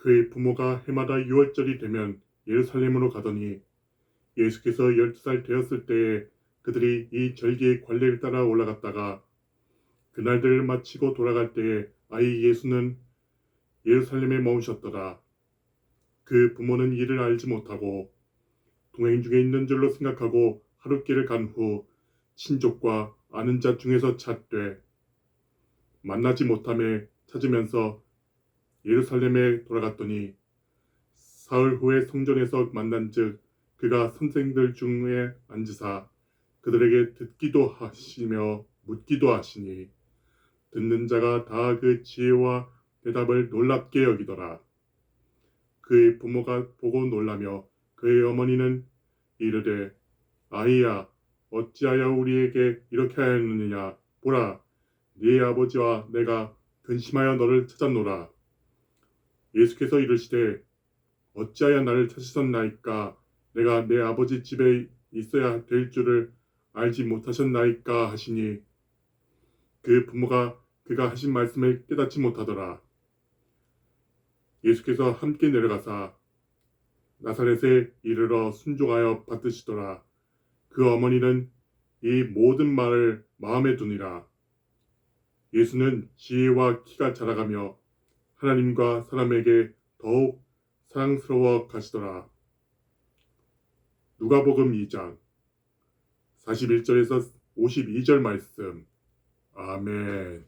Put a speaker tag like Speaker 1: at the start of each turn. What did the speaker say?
Speaker 1: 그의 부모가 해마다 6월절이 되면 예루살렘으로 가더니 예수께서 12살 되었을 때에 그들이 이 절기의 관례를 따라 올라갔다가 그날들을 마치고 돌아갈 때에 아이 예수는 예루살렘에 머무셨더라. 그 부모는 이를 알지 못하고 동행 중에 있는 줄로 생각하고 하룻길을 간 후 친족과 아는 자 중에서 찾되 만나지 못함에 찾으면서 예루살렘에 돌아갔더니 사흘 후에 성전에서 만난즉 그가 선생들 중에 앉으사 그들에게 듣기도 하시며 묻기도 하시니 듣는 자가 다 그 지혜와 대답을 놀랍게 여기더라. 그의 부모가 보고 놀라며 그의 어머니는 이르되 아이야 어찌하여 우리에게 이렇게 하였느냐 보라 네 아버지와 내가 근심하여 너를 찾았노라. 예수께서 이르시되 어찌하여 나를 찾으셨나이까 내가 내 아버지 집에 있어야 될 줄을 알지 못하셨나이까 하시니 그 부모가 그가 하신 말씀을 깨닫지 못하더라. 예수께서 함께 내려가사 나사렛에 이르러 순종하여 받으시더라. 그 어머니는 이 모든 말을 마음에 두니라. 예수는 지혜와 키가 자라가며 하나님과 사람에게 더욱 사랑스러워 가시더라. 누가복음 2장 41절에서 52절 말씀. 아멘.